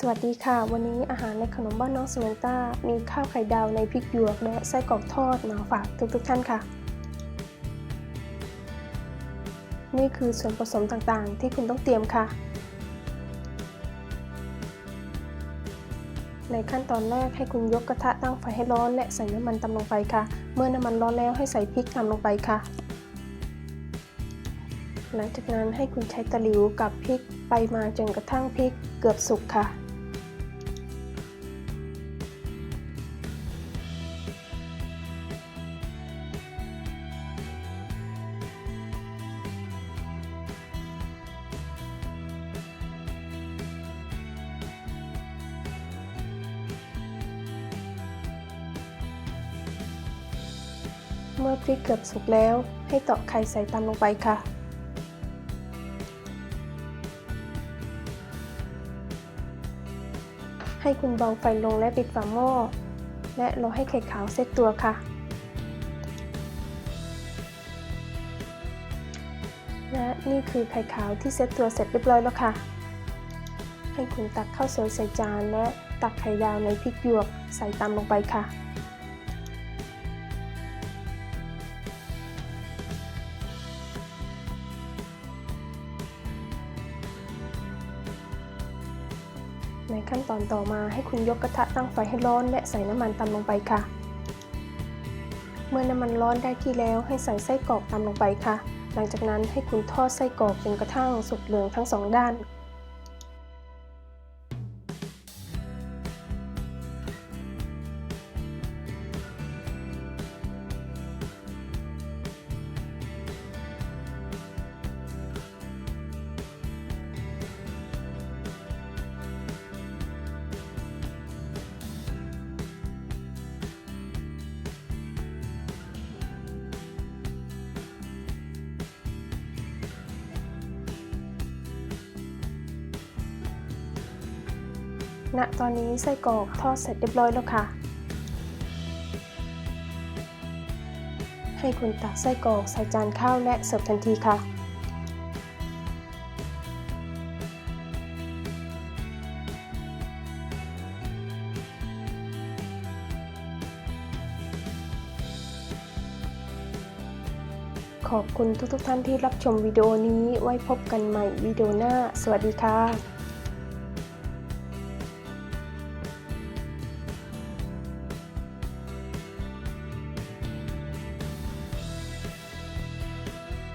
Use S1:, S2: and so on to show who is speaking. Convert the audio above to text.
S1: สวัสดีค่ะ วันนี้อาหารในขนมบ้านน้องสเวนต้า มีข้าวไข่ดาวในพริกหยวกและไส้กรอกทอดมาฝากทุกๆท่านค่ะ นี่คือส่วนผสมต่างๆ ที่คุณต้องเตรียมค่ะ ในขั้นตอนแรกให้คุณยกกระทะตั้งไฟให้ร้อนและใส่น้ำมันตำลงไปค่ะ เมื่อน้ำมันร้อนแล้วให้ใส่พริกตำลงไปค่ะ หลังจากนั้นให้คุณใช้ตะหลิวกับพริกไปมาจนกระทั่งพริกเกือบสุกค่ะ เมื่อพริกเกือบสุกแล้ว ให้ตอกไข่ใส่ตามลงไปค่ะ ให้คุณเบาไฟลงและปิดฝาหม้อ และรอให้ไข่ขาวเซตตัวค่ะ และนี่คือไข่ขาวที่เซตตัวเสร็จเรียบร้อยแล้วค่ะ ให้คุณตักข้าวสวยใส่จานและตักไข่ดาวในพริกหยวกใส่ตามลงไปค่ะ ในขั้นตอนต่อมาให้คุณยกกระทะตั้งไฟให้ร้อน และใส่น้ำมันตามลงไปค่ะ เมื่อน้ำมันร้อนได้ที่แล้วให้ใส่ไส้กรอกตามลงไปค่ะ หลังจากนั้นให้คุณทอดไส้กรอกจนกระทั่งสุกเหลืองทั้งสองด้าน ณตอนนี้ไส้กรอกทอดเสร็จเรียบร้อยแล้วค่ะ ให้คุณตักไส้กรอกใส่จานข้าวและเสิร์ฟทันทีค่ะขอบคุณทุกๆทท่านที่รับชมวิดีโอนี้ไว้พบกันใหม่วิดีโอหน้า สวัสดีค่ะ